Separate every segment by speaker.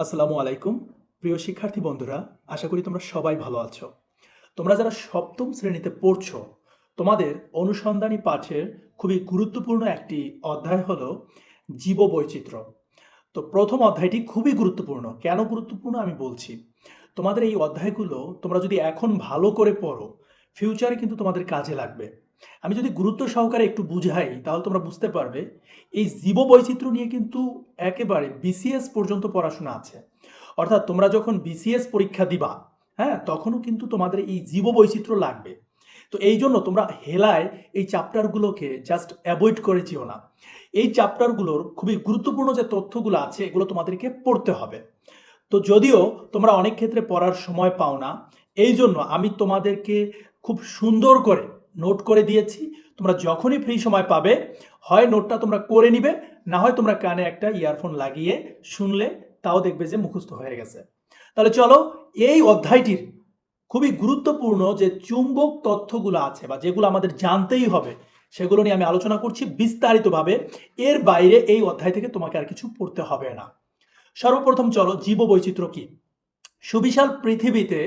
Speaker 1: আসসালামু আলাইকুম। প্রিয় শিক্ষার্থী বন্ধুরা, আশা করি তোমরা সবাই ভালো আছো। তোমরা যারা সপ্তম শ্রেণীতে পড়ছো, তোমাদের অনুসন্ধানী পাঠের খুবই গুরুত্বপূর্ণ একটি অধ্যায় হলো জীববৈচিত্র্য। তো প্রথম অধ্যায়টি খুবই গুরুত্বপূর্ণ। কেন গুরুত্বপূর্ণ আমি বলছি। তোমাদের এই অধ্যায়গুলো তোমরা যদি এখন ভালো করে পড়ো ফিউচারে কিন্তু তোমাদের কাজে লাগবে। আমি যদি গুরুত্ব সহকারে একটু বুঝাই, তাহলে তোমরা বুঝতে পারবে, এই জীববৈচিত্র্য নিয়ে কিন্তু একেবারে বিসিএস পর্যন্ত পড়াশোনা আছে। অর্থাৎ তোমরা যখন বিসিএস পরীক্ষা দিবা হ্যাঁ তখনও কিন্তু তোমাদের এই জীববৈচিত্র্য লাগবে। তো এই জন্য তোমরা হেলায় এই চ্যাপ্টারগুলোকে জাস্ট অ্যাভয়েড করে যেও না। এই চ্যাপ্টারগুলোর খুবই গুরুত্বপূর্ণ যে তথ্যগুলো আছে, এগুলো তোমাদেরকে পড়তে হবে। তো যদিও তোমরা অনেক ক্ষেত্রে পড়ার সময় পাও না, এই জন্য আমি তোমাদেরকে খুব সুন্দর করে নোট করে দিয়েছি। তোমরা যখনই ফ্রি সময় পাবে, হয় নোটটা তোমরা করে নিবে, না হয় তোমরা কানে একটা ইয়ারফোন লাগিয়ে শুনলে, তাও দেখবে যে মুখস্থ হয়ে গেছে। তাহলে চলো, এই অধ্যায়টির খুবই গুরুত্বপূর্ণ যে চুম্বক তথ্যগুলো আছে বা যেগুলো আমাদের জানতেই হবে, সেগুলো নিয়ে আমি আলোচনা করছি বিস্তারিতভাবে। এর বাইরে এই অধ্যায় থেকে তোমাকে আর কিছু পড়তে হবে না। সর্বপ্রথম চলো, জীববৈচিত্র্য কি? সুবিশাল পৃথিবীতে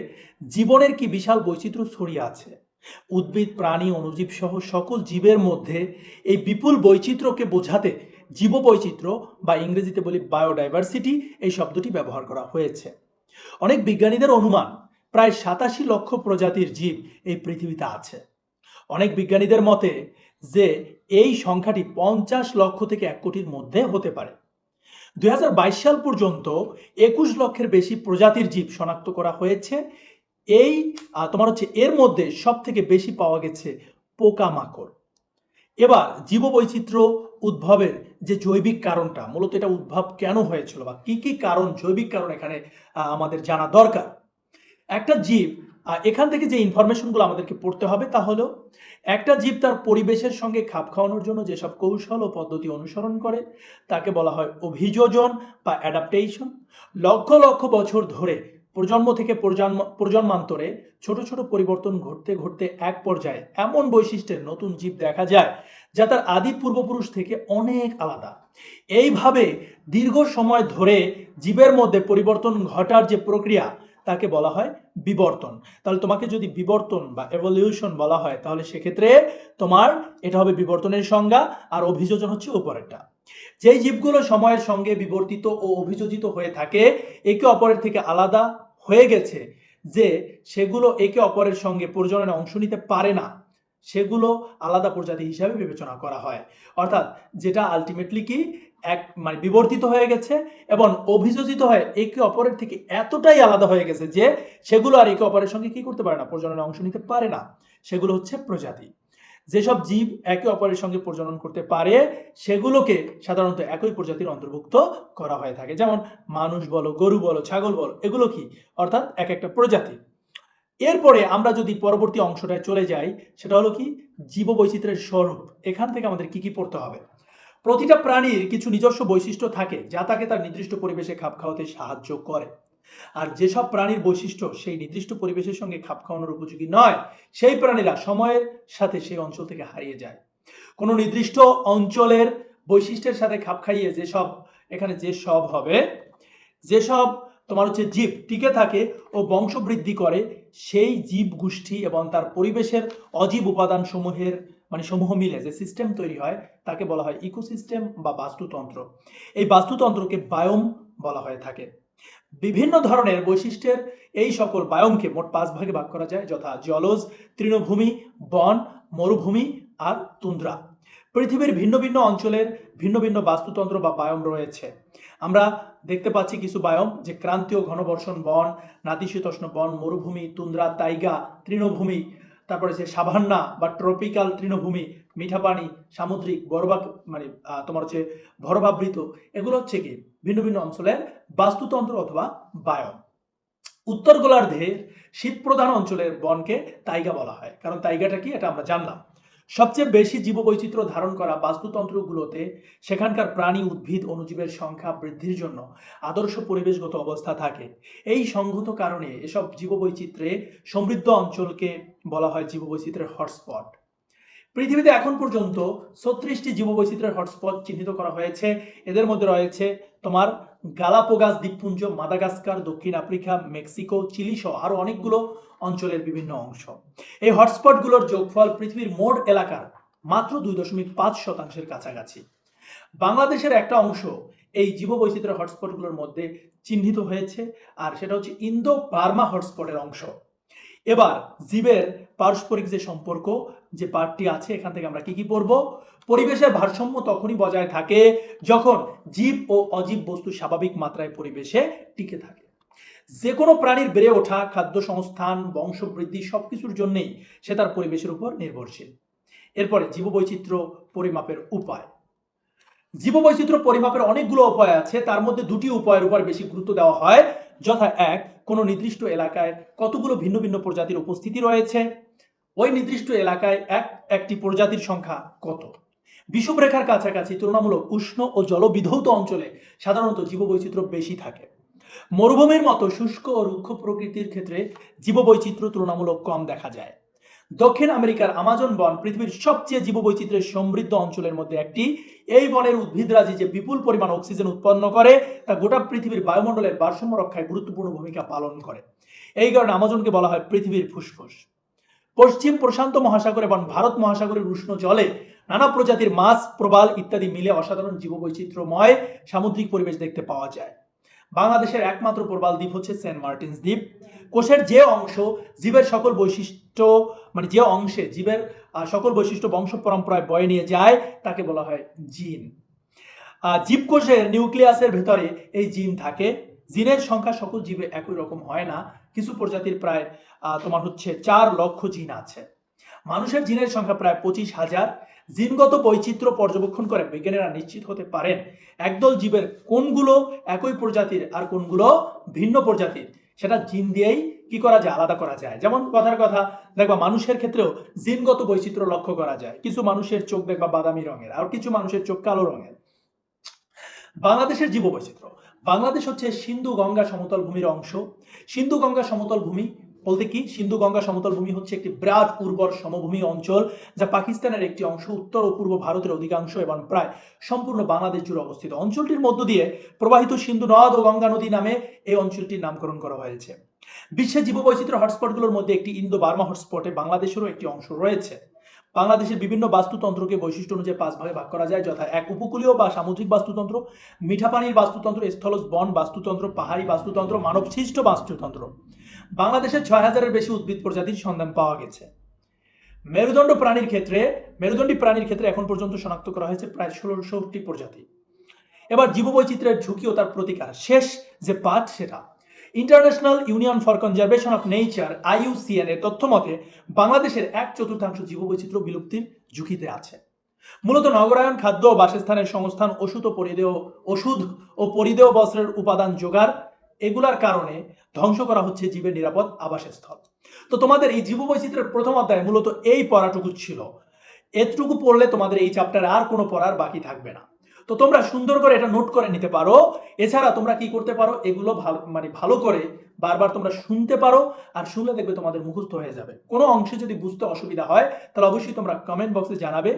Speaker 1: জীবনের কি বিশাল বৈচিত্র্য ছড়িয়ে আছে? উদ্ভিদ, প্রাণী অণুজীব সহ সকল জীবের মধ্যে এই বিপুল বৈচিত্র্যকে বোঝাতে জীববৈচিত্র্য বা ইংরেজিতে বলি বায়োডাইভার্সিটি এই শব্দটি ব্যবহার করা হয়েছে। অনেক বিজ্ঞানীদের অনুমান, প্রায় সাতাশি লক্ষ প্রজাতির জীব এই পৃথিবীতে আছে। অনেক বিজ্ঞানীদের মতে যে এই সংখ্যাটি পঞ্চাশ লক্ষ থেকে এক কোটির মধ্যে হতে পারে। দুই হাজার বাইশ সাল পর্যন্ত একুশ লক্ষের বেশি প্রজাতির জীব শনাক্ত করা হয়েছে এই তোমার হচ্ছে এর মধ্যে সব থেকে বেশি পাওয়া গেছে পোকামাকড়। এবার জীববৈচিত্র্য উদ্ভবের যে জৈবিক কারণটা, মূলত এটা উদ্ভব কেন হয়েছিল বা কি কি কারণ, জৈবিক কারণ এখানে আমাদের জানা দরকার। একটা জীব এখান থেকে যে ইনফরমেশনগুলো আমাদেরকে পড়তে হবে তা হলো, একটা জীব তার পরিবেশের সঙ্গে খাপ খাওয়ানোর জন্য যেসব কৌশল ও পদ্ধতি অনুসরণ করে, তাকে বলা হয় অভিযোজন বা অ্যাডাপ্টেশন লক্ষ লক্ষ বছর ধরে প্রজন্ম থেকে প্রজন্ম, প্রজন্মান্তরে ছোট ছোট পরিবর্তন ঘটতে ঘটতে এক পর্যায়ে এমন বৈশিষ্ট্যের নতুন জীব দেখা যায় যা তার আদি পূর্বপুরুষ থেকে অনেক আলাদা। এইভাবে দীর্ঘ সময় ধরে জীবের মধ্যে পরিবর্তন ঘটার যে প্রক্রিয়া, তাকে বলা হয় বিবর্তন। তাহলে তোমাকে যদি বিবর্তন বা এভলিউশন বলা হয়, তাহলে সেক্ষেত্রে তোমার এটা হবে বিবর্তনের সংজ্ঞা আর অভিযোজন হচ্ছে উপরেরটা। যেই জীবগুলো সময়ের সঙ্গে বিবর্তিত ও অভিযোজিত হয়ে থাকে, একে অপরের থেকে আলাদা হয়ে গেছে যে সেগুলো একে অপরের সঙ্গে প্রজননে অংশ নিতে পারে না। সেগুলো আলাদা প্রজাতি হিসাবে বিবেচনা করা হয়। অর্থাৎ যেটা আলটিমেটলি কি এক মানে বিবর্তিত হয়ে গেছে এবং অভিযোজিত হয়ে একে অপরের থেকে এতটাই আলাদা হয়ে গেছে যে সেগুলো আর একে অপরের সঙ্গে কি করতে পারে না প্রজননে অংশ নিতে পারে না। সেগুলো হচ্ছে প্রজাতি। যেসব জীব একে অপরের সঙ্গে প্রজনন করতে পারে, সেগুলোকে সাধারণত একই প্রজাতির অন্তর্ভুক্ত করা হয়ে থাকে। যেমন মানুষ বলো, গরু বলো, ছাগল বলো, এগুলো কি? অর্থাৎ এক একটা প্রজাতি। এরপরে আমরা যদি পরবর্তী অংশটায় চলে যাই, সেটা হলো কি? জীববৈচিত্র্যের স্বরূপ। এখান থেকে আমাদের কি কি পড়তে হবে? প্রতিটা প্রাণীর কিছু নিজস্ব বৈশিষ্ট্য থাকে, যা তাকে তার নির্দিষ্ট পরিবেশে খাপ খাওয়াতে সাহায্য করে। আর যেসব প্রাণীর বৈশিষ্ট্য সেই নির্দিষ্ট পরিবেশের সঙ্গে খাপ খাওয়ানোর উপযোগী নয়, সেই প্রাণীরা সময়ের সাথে সেই অঞ্চল থেকে হারিয়ে যায়। কোনো নির্দিষ্ট অঞ্চলের বৈশিষ্ট্যের সাথে খাপ খাইয়ে যেসব, এখানে যে সব হবে, যেসব তোমার হচ্ছে জীব টিকে থাকে ও বংশবৃদ্ধি করে, সেই জীব গোষ্ঠী এবং তার পরিবেশের অজীব উপাদান সমূহের মানে সমূহ মিলে যে সিস্টেম তৈরি হয়, তাকে বলা হয় ইকোসিস্টেম বা বাস্তুতন্ত্র। এই বাস্তুতন্ত্রকে বায়ম বলা হয়ে থাকে। বিভিন্ন ধরনের বৈশিষ্ট্যের এই সকল বায়মকে মোট পাঁচ ভাগে ভাগ করা যায়, যথা জলজ, তৃণভূমি, বন, মরুভূমি আর তুন্দ্রা। পৃথিবীর ভিন্ন ভিন্ন অঞ্চলের ভিন্ন ভিন্ন বাস্তুতন্ত্র বা বায়ম রয়েছে। আমরা দেখতে পাচ্ছি কিছু বায়ম, যে ক্রান্তীয় ঘনবর্ষণ বন, নাতিশীতোষ্ণ বন, মরুভূমি, তুন্দ্রা, তাইগা, তৃণভূমি, তারপরে যে সাভান্না বা ট্রপিক্যাল তৃণভূমি মিঠা পানি সামুদ্রিক বরফা মানে তোমার হচ্ছে বরফাবৃত এগুলো হচ্ছে কি? ভিন্ন ভিন্ন অঞ্চলের বাস্তুতন্ত্র অথবা বায়ন। উত্তর গোলার্ধে শীত প্রধান অঞ্চলের বনকে তাইগা বলা হয়। কারণ তাইগাটা কি? এটা আমরা জানলাম। সবচেয়ে বেশি জীববৈচিত্র্য ধারণ করা বাস্তুতন্ত্রগুলোতে সেখানকার প্রাণী, উদ্ভিদ অনুজীবের সংখ্যা বৃদ্ধির জন্য আদর্শ পরিবেশগত অবস্থা থাকে। এই সংগত কারণে এসব জীববৈচিত্র্যে সমৃদ্ধ অঞ্চলকে বলা হয় জীববৈচিত্র্যের হটস্পট। পৃথিবীতে এখন পর্যন্ত ছত্রিশটি জীববৈচিত্র্যের হটস্পট চিহ্নিত করা হয়েছে। এদের মধ্যে রয়েছে তোমার গালাপোগাস, দ্বীপপুঞ্জ, মাদাগাস্কার, দক্ষিণ আফ্রিকা, মেক্সিকো, চিলি সহ আরও অনেকগুলো অঞ্চলের বিভিন্ন অংশ। এই হটস্পটগুলোর যোগফল পৃথিবীর মোট এলাকার মাত্র দুই দশমিক পাঁচ শতাংশের কাছাকাছি। বাংলাদেশের একটা অংশ এই জীববৈচিত্র্য হটস্পটগুলোর মধ্যে চিহ্নিত হয়েছে, আর সেটা হচ্ছে ইন্দো বার্মা হটস্পটের অংশ। এবার জীবের পারস্পরিক যে সম্পর্ক, যে পার্টটি আছে, এখান থেকে আমরা কি কি পড়ব? পরিবেশের ভারসাম্য তখনই বজায় থাকে যখন জীব ও অজীব বস্তু স্বাভাবিক মাত্রায় পরিবেশে টিকে থাকে। যে কোনো প্রাণীর বেড়ে ওঠা, খাদ্য সংস্থান, বংশবৃদ্ধি সবকিছুর জন্যেই সে তার পরিবেশের উপর নির্ভরশীল। এরপরে জীববৈচিত্র্য, পরিমাপের উপায়। জীববৈচিত্র্য, পরিমাপের অনেকগুলো উপায় আছে, তার মধ্যে দুটি উপায়ের উপর বেশি গুরুত্ব দেওয়া হয়। যথা এক কোনো নির্দিষ্ট এলাকায় কতগুলো ভিন্ন ভিন্ন প্রজাতির উপস্থিতি রয়েছে? ওই নির্দিষ্ট এলাকায় এক, একটি প্রজাতির সংখ্যা কত? বিষুবরেখার কাছাকাছি তুলনামূলক উষ্ণ ও জলবিধৌত অঞ্চলে সাধারণত জীববৈচিত্র্য বেশি থাকে। মরুভূমির মতো শুষ্ক ও রুক্ষ প্রকৃতির ক্ষেত্রে জীববৈচিত্র্য তুলনামূলক কম দেখা যায়। দক্ষিণ আমেরিকার আমাজন বন পৃথিবীর সবচেয়ে জীববৈচিত্র্যের সমৃদ্ধ অঞ্চলের মধ্যে একটি। এই বনের উদ্ভিদরাজি যে বিপুল পরিমাণ অক্সিজেন উৎপন্ন করে, তা গোটা পৃথিবীর বায়ুমণ্ডলের ভারসাম্য রক্ষায় গুরুত্বপূর্ণ ভূমিকা পালন করে। এই কারণে আমাজনকে বলা হয় পৃথিবীর ফুসফুস। পশ্চিম প্রশান্ত মহাসাগর এবং ভারত মহাসাগরের উষ্ণ জলে নানা প্রজাতির মাছ, প্রবাল ইত্যাদি মিলে অসাধারণ জীববৈচিত্র্যময় সামুদ্রিক পরিবেশ দেখতে পাওয়া যায়। বাংলাদেশের একমাত্র প্রবাল দ্বীপ হচ্ছে সেন্ট মার্টিনস দ্বীপ। কোষের যে অংশ জীবের সকল বৈশিষ্ট্য মানে যে অংশে জীবের সকল বৈশিষ্ট্য বংশ পরম্পরায় বয়ে নিয়ে যায় তাকে বলা হয় জিন। আহ, জীবকোষের নিউক্লিয়াসের ভেতরে এই জিন থাকে। জিনের সংখ্যা সকল জীবে একই রকম হয় না। কিছু প্রজাতির প্রায় তোমার হচ্ছে চার লক্ষ জিন আছে। মানুষের জিনের সংখ্যা প্রায় পঁচিশ হাজার। জিনগত বৈচিত্র্য পর্যবেক্ষণ করে বিজ্ঞানীরা নিশ্চিত হতে পারেন একদল জীবের কোনগুলো একই প্রজাতির আর কোনগুলো ভিন্ন প্রজাতির। সেটা জিন দিয়েই কি করা যায়, আলাদা করা যায়। যেমন কথার কথা, দেখবা মানুষের ক্ষেত্রেও জিনগত বৈচিত্র্য লক্ষ্য করা যায়। কিছু মানুষের চোখ দেখবা বাদামি রঙের, আর কিছু মানুষের চোখ কালো রঙের। বাংলাদেশের জীববৈচিত্র্য। বাংলাদেশ হচ্ছে সিন্ধু গঙ্গা সমতল ভূমির অংশ। সিন্ধু গঙ্গা সমতল ভূমি বলতে কি? সিন্ধু গঙ্গা সমতল ভূমি হচ্ছে একটি বিরাট উর্বর সমভূমি অঞ্চল, যা পাকিস্তানের একটি অংশ, উত্তর ও পূর্ব ভারতের অধিকাংশ এবং প্রায় সম্পূর্ণ বাংলাদেশ জুড়ে অবস্থিত। অঞ্চলটির মধ্য দিয়ে প্রবাহিত সিন্ধু নদ ও গঙ্গা নদী নামে এই অঞ্চলটির নামকরণ করা হয়েছে। বিশ্বের জীববৈচিত্র্য হটস্পটগুলোর মধ্যে একটি ইন্দো বার্মা হটস্পটে বাংলাদেশেরও একটি অংশ রয়েছে। বাংলাদেশের বিভিন্ন বাস্তুতন্ত্রকে বৈশিষ্ট্য অনুযায়ী পাঁচ ভাগে ভাগ করা যায়, যথা এক উপকূলীয় বা সামুদ্রিক বাস্তুতন্ত্র মিঠা পানির বাস্তুতন্ত্র, স্থলজ বন বাস্তুতন্ত্র, পাহাড়ি বাস্তুতন্ত্র, মানবসৃষ্ট বাস্তুতন্ত্র। বাংলাদেশে ছয় হাজারের বেশি উদ্ভিদ প্রজাতির সন্ধান পাওয়া গেছে। মেরুদণ্ড প্রাণীর ক্ষেত্রে, মেরুদণ্ডী প্রাণীর ক্ষেত্রে এখন পর্যন্ত শনাক্ত করা হয়েছে প্রায় ষোলোশোটি প্রজাতি। এবার জীববৈচিত্র্যের ঝুঁকি ও তার প্রতিকার। শেষ যে পাঠ সেটা। International union for conservation of nature, IUCN এর তথ্য মতে, বাংলাদেশের এক চতুর্থাংশ জীববৈচিত্র্য বিলুপ্তির ঝুঁকিতে আছে। মূলত নগরায়ন খাদ্য ও বাসস্থানের সংস্থান ওষুধ ও পরিদেয় ওষুধ ও পরিদেয় বস্ত্রের উপাদান জোগাড় এগুলার কারণে ধ্বংস করা হচ্ছে জীবের নিরাপদ আবাসস্থল। তো তোমাদের এই জীব জীববৈচিত্র্যের প্রথম অধ্যায় মূলত এই পড়াটুকু ছিল। এতটুকু পড়লে তোমাদের এই চ্যাপ্টার আর কোনো পড়ার বাকি থাকবে না। তো তোমরা সুন্দর করে এটা নোট করে নিতে পারো। এছাড়া তোমরা কি করতে পারো? এগুলো ভালো মানে ভালো করে বারবার তোমরা শুনতে পারো আর শুনলে দেখবে তোমাদের মুখস্থ হয়ে যাবে। কোনো অংশে যদি বুঝতে অসুবিধা হয়, তাহলে অবশ্যই তোমরা কমেন্ট বক্সে জানাবে।